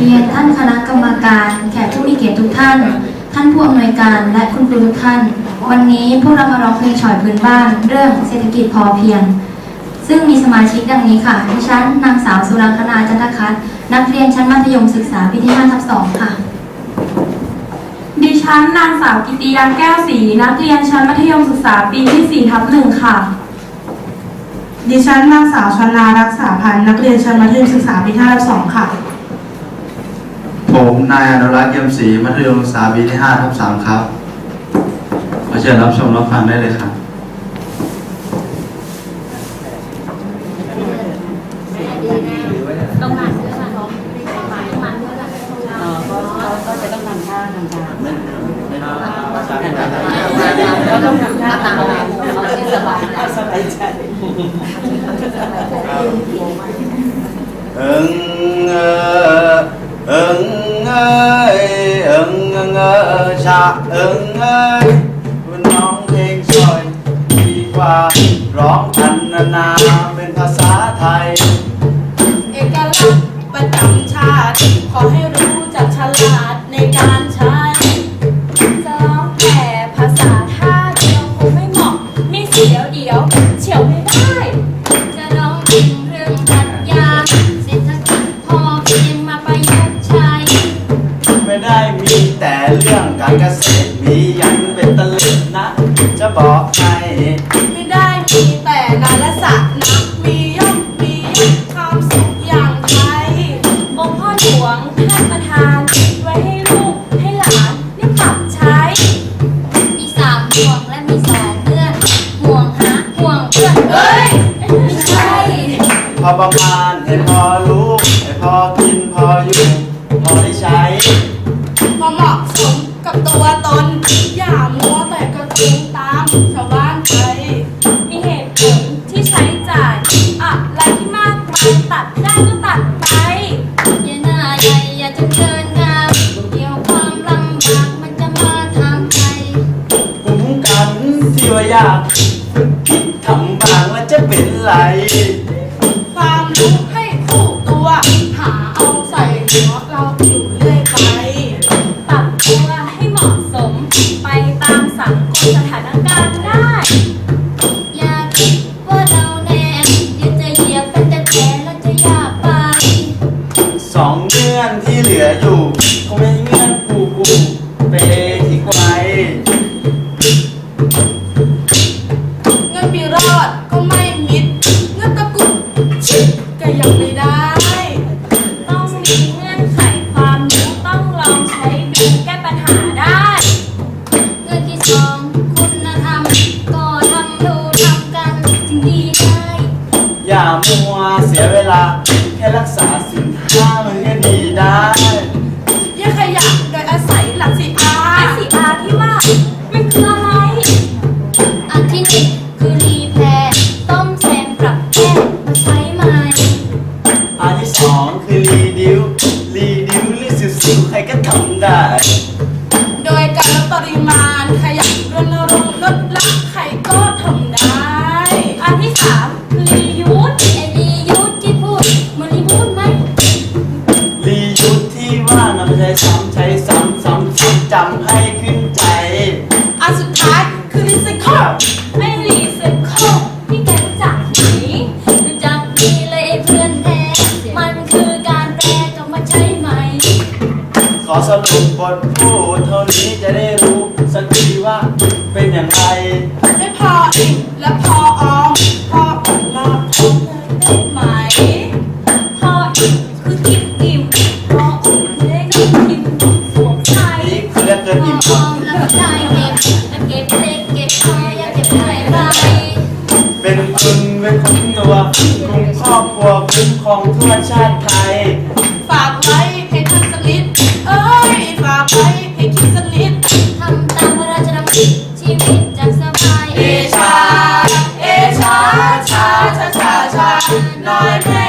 เรียนท่านคณะกรรมการ แขกผู้มีเกียรติทุกท่าน ท่านผู้อำนวยการและคุณครูทุกท่าน วันนี้พวกเรามาร้องเพลงฉอยพื้นบ้าน เรื่องเศรษฐกิจพอเพียง ซึ่งมีสมาชิกดังนี้ค่ะดิฉันนางสาวสุรังคณาจันทคัตนักเรียนชั้นมัธยมศึกษาปีที่5ทับ2ค่ะ ดิฉันนางสาวกิติยาแก้วศรีนักเรียนชั้นมัธยมศึกษาปีที่4ทับหนึ่งค่ะดิฉันนางสาวชนารักษาพันธ์นักเรียนชั้นมัธยมศึกษาปีที่5สองค่ะ ผมนายอนุรักษ์เยี่ยมศรีมัธยมศึกษาปีที่5ทับ3ครับ ขอเชิญรับชมรับฟังได้เลยครับก็จะต้องทำท่าทำทางก็ต้องทำท่าตามเอาที่สบายเอาสบายใจเอิงเออ เอิงเอยคุณน้องเพลงช่วยดีกว่าร้องพันนานาเป็นภาษาไทย เอกลักษณ์ประจำชาติขอให้รู้ เรื่องการเกษตรมียันเป็นตะลึงนะ จะบอกให้ไม่ได้มีแต่นาและสะนะมีย่อมมีความสุขอย่างไทยองค์พ่อหลวงท่านประทาน ไว้ให้ลูกให้หลานนี่ปรับใช้ มีสามห่วงและมีสองเพื่อนห่วงหาห่วงเพื่อนเอ้ยไม่ใช่ พอประมาณให้พอรู้ให้พอกินพออยู่ พอได้ใช้ พอเหมาะสม กับตัวตน อย่ามัวแต่กระตุ้นตามชาวบ้านไป มีเหตุผลที่ใช้จ่ายอะไรที่มากมายตัดได้ก็ตัดไป อย่าหน้าใหญ่อย่าจนเกินงามเดี๋ยวความลำบากมันจะมาทางใจคุ้มกันที่ว่ายากคิดทำบางแล้วจะเป็นไร ความรู้ มัวเสียเวลา แค่รักษาสินห้ามันก็ดีได้แยกขยะโดยอาศัยหลักสี่อาสี่อาที่ว่า มันคืออะไร อันที่หนึ่งคือรีแพร์ต้มแซมปรับแก้มาใช้ใหม่อันที่สองคือรีดิวรีดิวหรือสิวๆใครก็ทำได้ โดยการลดปริมาณขยะ รุปบทพูดเท่านี้จะได้รู้สักทีว่าเป็นอย่างไร ไม่พออีกและพอออมพอออกมาพบได้ไหม พออีกคือกินอิ่มพออุ่นคือได้นอนกินสวมใส่นี่คือเรียกเกินอิ่มพอมแล้วก็ได้เก็บแล้วเก็บเล็กเก็บน้อยอยากเก็บไหนไปเป็นคุณเป็นคุ้มตัวคุ้มครอบครัวคุ้มครองทั่วชาติไทย thy.